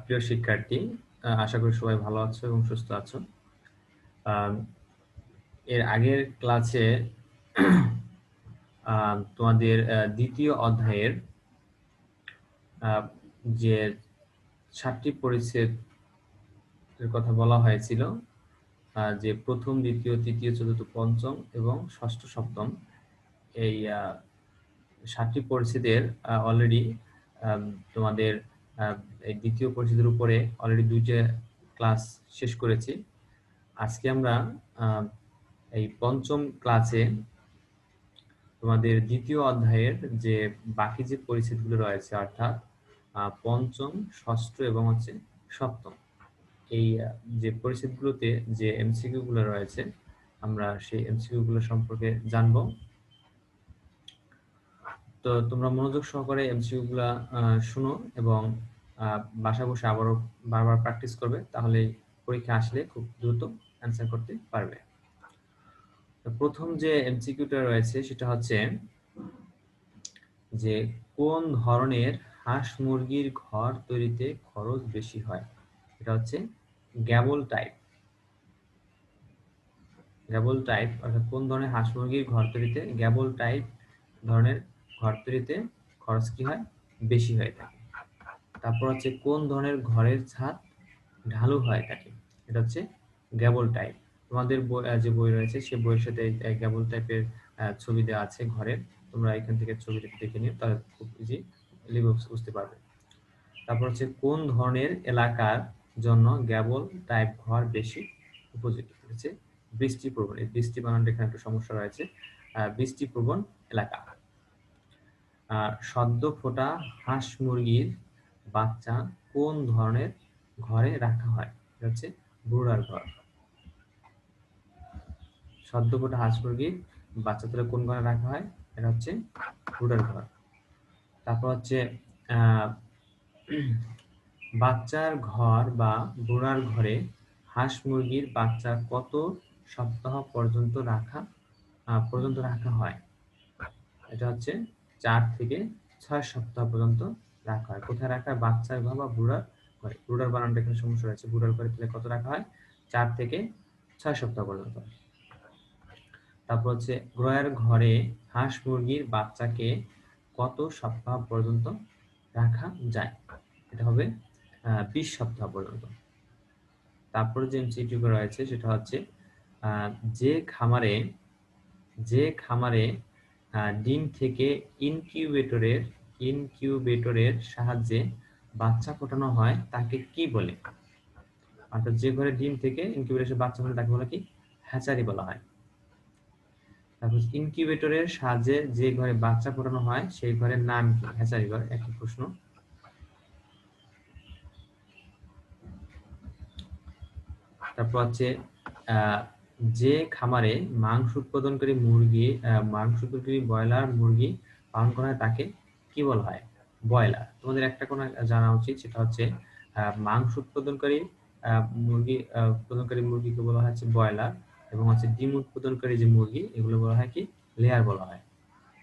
প্রিয় শিক্ষার্থী আশা করি সবাই ভালো আছো এবং সুস্থ আছো। এর আগের ক্লাসে তোমাদের দ্বিতীয় অধ্যায়ের যে সাতটি পরিচ্ছেদ কথা বলা হয়েছিল যে প্রথম, দ্বিতীয়, তৃতীয়, চতুর্থ, পঞ্চম এবং ষষ্ঠ, সপ্তম, এই সাতটি পরিচ্ছেদের অলরেডি তোমাদের এই দ্বিতীয় পরিচ্ছেদের উপরে অলরেডি দুইটা ক্লাস শেষ করেছি। আজকে আমরা এই পঞ্চম ক্লাসে তোমাদের দ্বিতীয় অধ্যায়ের যে বাকি যে পরিচ্ছেদগুলো রয়েছে, অর্থাৎ পঞ্চম, ষষ্ঠ এবং হচ্ছে সপ্তম, এই যে পরিচ্ছেদগুলোতে যে এমসিকিউ গুলো রয়েছে, আমরা সেই এমসিকিউ গুলো সম্পর্কে জানব। তো তোমরা মনোযোগ সহকারে এমসিকিউ গুলা শুনো এবং বাসা বসে আবারও বারবার প্র্যাকটিস করবে, তাহলে পরীক্ষা আসলে খুব দ্রুত অ্যান্সার করতে পারবে। প্রথম যে এমসিকিউটা রয়েছে সেটা হচ্ছে যে কোন ধরনের হাঁস মুরগির ঘর তৈরিতে খরচ বেশি হয়? এটা হচ্ছে গ্যাবল টাইপ। গ্যাবল টাইপ অর্থাৎ কোন ধরনের হাঁস মুরগির ঘর তৈরিতে গ্যাবল টাইপ ধরনের ঘর তৈরিতে খরচ কি হয়? বেশি হয়ে থাকে। তারপর হচ্ছে কোন ধরনের ঘরের ছাদ ঢালু হয় থাকে? এটা হচ্ছে গ্যাবল টাইপ। তোমাদের যে বই রয়েছে, সে বইয়ের সাথে গ্যাবল টাইপের ছবি দেওয়া আছে ঘরের। তোমরা এখান থেকে ছবিটা দেখে নিও, তাহলে খুব ইজি বুঝতে পারবে। তারপর হচ্ছে কোন ধরনের এলাকার জন্য গ্যাবল টাইপ ঘর বেশি উপযোগী? হচ্ছে বৃষ্টি প্রবণ এই বৃষ্টি বানানটা এখানে একটু সমস্যা রয়েছে। বৃষ্টি প্রবণ এলাকা। সদ্য ফোটা হাঁস মুরগির বাচ্চা কোন ধরনের ঘরে রাখা হয়? হচ্ছে ব্রুডার ঘর। সদ্য ফোটা হাঁস মুরগির বাচ্চা তুলে কোন ঘরে রাখা হয়? এটা হচ্ছে ব্রুডার ঘর। তারপর হচ্ছে বাচ্চার ঘর বা ব্রুডার ঘরে হাঁস মুরগির বাচ্চা কত সপ্তাহ পর্যন্ত রাখা পর্যন্ত রাখা হয়? এটা হচ্ছে চার থেকে ছয় সপ্তাহ পর্যন্ত রাখা হয়। কোথায় রাখা হয়? বাচ্চার ঘর বা বুড়ার ঘরে। বুড়ার বানানটা এখানে সমস্যা রয়েছে। বুড়ার ঘরে তাহলে কত রাখা হয়? চার থেকে ছয় সপ্তাহ পর্যন্ত। তারপর হচ্ছে গ্রয়ের ঘরে হাঁস, মুরগির বাচ্চাকে কত সপ্তাহ পর্যন্ত রাখা যায়? এটা হবে বিশ সপ্তাহ পর্যন্ত। তারপরে যে রয়েছে, সেটা হচ্ছে যে খামারে যে খামারে ডিম থেকে ইনকিউবেটরের ইনকিউবেটরের সাহায্যে বাচ্চা ফোটানো হয় তাকে কি বলে? অর্থাৎ যে ঘরে ডিম থেকে ইনকিউবেটরের বাচ্চা ফোটানো তাকে বলে কি? হ্যাচারি বলা হয়। তারপর ইনকিউবেটরের সাহায্যে যে ঘরে বাচ্চা ফোটানো হয় সেই ঘরের নাম কি? হ্যাচারি ঘর একই প্রশ্ন। তারপর হচ্ছে আহ, যে খামারে মাংস উৎপাদনকারী মুরগি মাংস উৎপাদনকারী ব্রয়লার মুরগি পালন করা হয়, তাকে কি বলা হয়? ব্রয়লার। তোমাদের একটা কোনো জানা উচিত, সেটা হচ্ছে মাংস উৎপাদনকারী মুরগি উৎপাদনকারী মুরগিকে বলা হচ্ছে ব্রয়লার এবং হচ্ছে ডিম উৎপাদনকারী যে মুরগি, এগুলো বলা হয় কি? লেয়ার বলা হয়।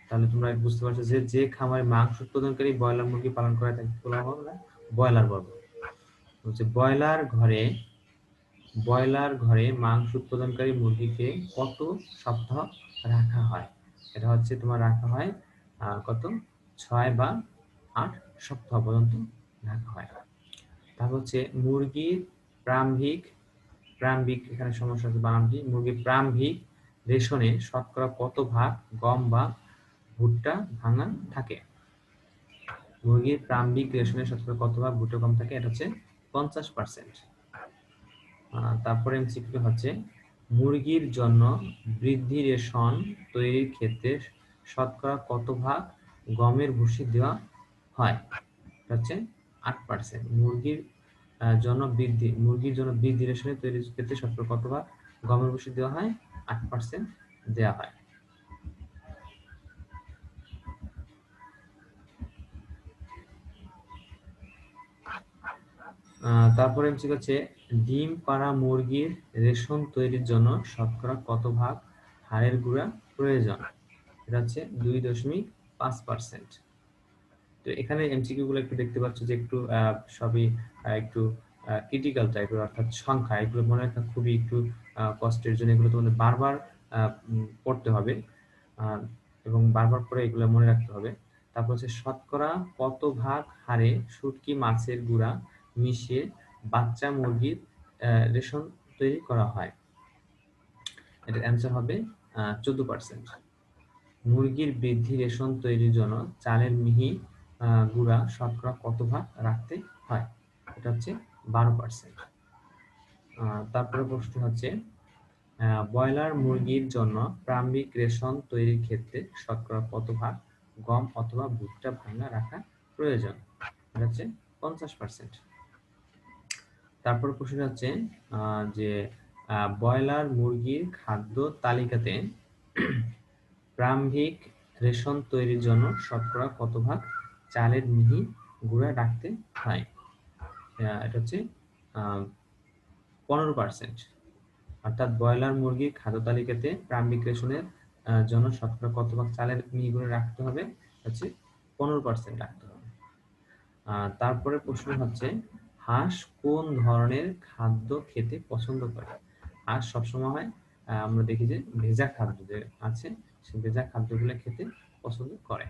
তাহলে তোমরা বুঝতে পারছ যে যে খামারে মাংস উৎপাদনকারী ব্রয়লার মুরগি পালন করা তাকে বলা হবে ব্রয়লার বলব হচ্ছে ব্রয়লার ঘরে ব্রয়লার ঘরে মাংস উৎপাদনকারী মুরগিকে কত সপ্তাহ রাখা হয়? এটা হচ্ছে তোমার রাখা হয় কত? ছয় বা আট সপ্তাহ পর্যন্ত রাখা হয়। তারপর হচ্ছে মুরগির প্রারম্ভিক প্রারম্ভিক এখানে সমস্যা আছে বানানটি মুরগির প্রারম্ভিক রেশনে শতকরা কত ভাগ গম বা ভুট্টা ভাঙা থাকে? মুরগির প্রারম্ভিক রেশনে শতকরা কত ভাগ ভুট্টা গম থাকে? এটা হচ্ছে পঞ্চাশ পার্সেন্ট। তারপরে এমসিকিউ হচ্ছে মুরগির জন্য বৃদ্ধি রেশন তৈরির ক্ষেত্রে শতকরা কত ভাগ গমের ভুসি দেওয়া হয়? হচ্ছে আট পার্সেন্ট মুরগির জন্য বৃদ্ধি, মুরগির জন্য বৃদ্ধি রেশনের তৈরির ক্ষেত্রে শতকরা কত ভাগ গমের ভুসি দেওয়া হয়? আট পার্সেন্ট দেওয়া হয়। তারপরে এমসি হচ্ছে ডিম পাড়া মুরগির রেশন তৈরির জন্য শতকরা কত ভাগ হাড়ের গুঁড়া প্রয়োজন? এটা হচ্ছে দুই দশমিক পাঁচ পার্সেন্ট। তো এখানে এমসিকিউ গুলো একটু দেখতে পাচ্ছ যে একটু সবই একটু ক্রিটিক্যাল টাইপের অর্থাৎ সংখ্যা। এগুলো মনে রাখা খুবই একটু কষ্টের জন্য এগুলো তোমাদের বারবার পড়তে হবে। এবং বারবার পরে এগুলো মনে রাখতে হবে। তারপর হচ্ছে শতকরা কত ভাগ হারে শুটকি মাছের গুঁড়া মিশিয়ে বাচ্চা মুরগির রেশন তৈরি করা হয়। এটার অ্যান্সার হবে চোদ্দ পার্সেন্ট মুরগির বৃদ্ধি রেশন তৈরির জন্য চালের মিহি গুঁড়া, শতকরা কত ভাগ রাখতে হয়? এটা হচ্ছে বারো পার্সেন্ট তারপরে প্রশ্ন হচ্ছে ব্রয়লার মুরগির জন্য প্রারম্ভিক রেশন তৈরির ক্ষেত্রে শতকরা কত ভাগ গম অথবা ভুট্টা ভাঙা রাখা প্রয়োজন? এটা হচ্ছে পঞ্চাশ পার্সেন্ট তারপর প্রশ্ন হচ্ছে যে ব্রয়লার মুরগির খাদ্য তালিকাতে প্রারম্ভিক রেশন তৈরির জন্য শতকরা কত ভাগ চালের মিহি গুঁড়া রাখতে হয়? এটা হচ্ছে পনেরো পার্সেন্ট অর্থাৎ ব্রয়লার মুরগির খাদ্য তালিকাতে প্রাম্ভিক রেশনের জন্য শতকরা কত ভাগ চালের মিহি গুঁড়া রাখতে হবে? হচ্ছে পনেরো পার্সেন্ট রাখতে হবে। তারপরে প্রশ্ন হচ্ছে হাঁস কোন ধরনের খাদ্য খেতে পছন্দ করে? হাঁস সবসময় আমরা দেখি যে ভেজা খাদ্য যে আছে, সে ভেজা খাদ্যগুলো খেতে পছন্দ করে।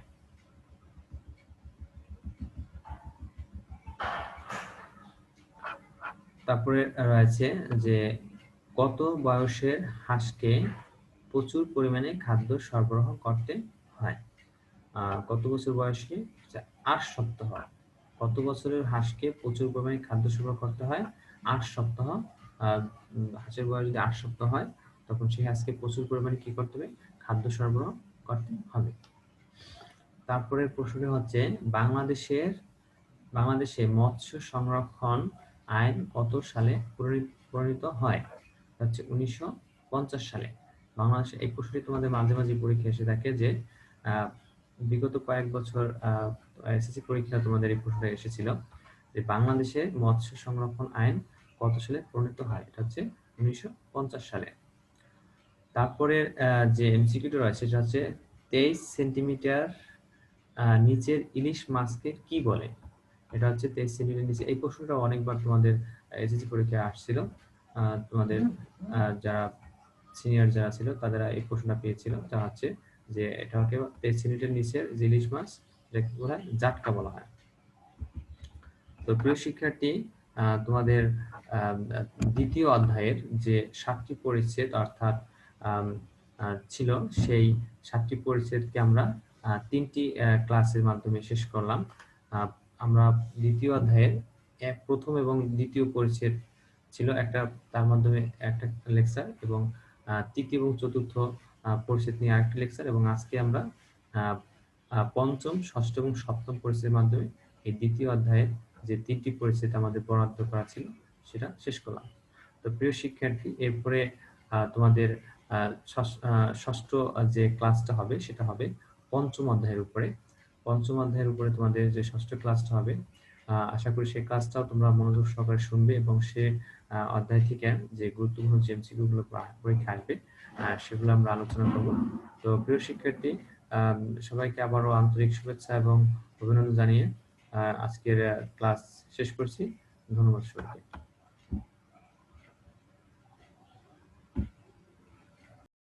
তারপরে রয়েছে যে কত বয়সের হাঁসকে প্রচুর পরিমাণে খাদ্য সরবরাহ করতে হয়? কত বছর বয়সে? আট সপ্তাহ। কত বছরের হাঁসকে প্রচুর পরিমাণে খাদ্য সরবরাহ করতে হয়? আট সপ্তাহ। হাঁসের বয়স যদি আট সপ্তাহ হয়, তখন সেই হাঁসকে প্রচুর পরিমাণে কি করতে হবে? খাদ্য সরবরাহ করতে হবে। তারপরের প্রশ্নটি হচ্ছে, বাংলাদেশের, বাংলাদেশে মৎস্য সংরক্ষণ আইন কত সালে প্রণী- প্রণীত হয়? হচ্ছে উনিশশো পঞ্চাশ সালে। বাংলাদেশে এই প্রশ্নটি তোমাদের মাঝে মাঝে পরীক্ষা এসে থাকে যে বিগত কয়েক বছর এসএসসি পরীক্ষা তোমাদের এই প্রশ্নটা এসেছিল যে বাংলাদেশে মৎস্য সংরক্ষণ আইন কত সালে প্রণীত হয়? এটা হচ্ছে উনিশশো পঞ্চাশ সালে। তারপরে যে এমসিকিউটা রয়েছে, সেটা হচ্ছে তেইশ সেন্টিমিটার নিচের ইলিশ মাছকে কি বলে? এটা হচ্ছে তেইশ সেন্টিমিটার নিচে। এই প্রশ্নটা অনেকবার তোমাদের এসএসসি পরীক্ষায় আসছিল। তোমাদের যারা সিনিয়র যারা ছিল তারা এই প্রশ্নটা পেয়েছিল। যা হচ্ছে যে এটাকে তেইশ সেন্টিমিটার নিচের যে ইলিশ মাছ এটাকে বলা হয় জাটকা বলা হয়। তো প্রিয় শিক্ষার্থী তোমাদের দ্বিতীয় অধ্যায়ের যে সাতটি পরিচ্ছেদ অর্থাৎ ছিল, সেই সাতটি পরিচ্ছেদকে আমরা তিনটি ক্লাসের মাধ্যমে শেষ করলাম। আমরা দ্বিতীয় অধ্যায়ের এক প্রথম এবং দ্বিতীয় পরিচ্ছেদ ছিল একটা, তার মাধ্যমে একটা লেকচার এবং তৃতীয় এবং চতুর্থ পরিচ্ছেদ নিয়ে আরেকটি লেকচার এবং আজকে আমরা পঞ্চম, ষষ্ঠ এবং সপ্তম পরিচ্ছেদের মাধ্যমে এই দ্বিতীয় অধ্যায়ের যে তিনটি পরিচ্ছেদ আমাদের বরাদ্দ করা ছিল, সেটা শেষ করলাম। তো প্রিয় শিক্ষার্থী, এরপরে তোমাদের ষষ্ঠ যে ক্লাসটা হবে, সেটা হবে পঞ্চম অধ্যায়ের উপরে। পঞ্চম অধ্যায়ের উপরে তোমাদের যে ষষ্ঠ ক্লাসটা হবে আশা করি সেই ক্লাসটাও তোমরা মনোযোগ সহকারে শুনবে এবং সে অধ্যায় থেকে যে গুরুত্বপূর্ণ যে এমসিকিউ গুলো পরীক্ষা আসবে সেগুলো আমরা আলোচনা করব। তো প্রিয় শিক্ষার্থী সবাইকে আবারও আন্তরিক শুভেচ্ছা এবং অভিনন্দন জানিয়ে আজকের ক্লাস শেষ করছি। ধন্যবাদ সবাইকে।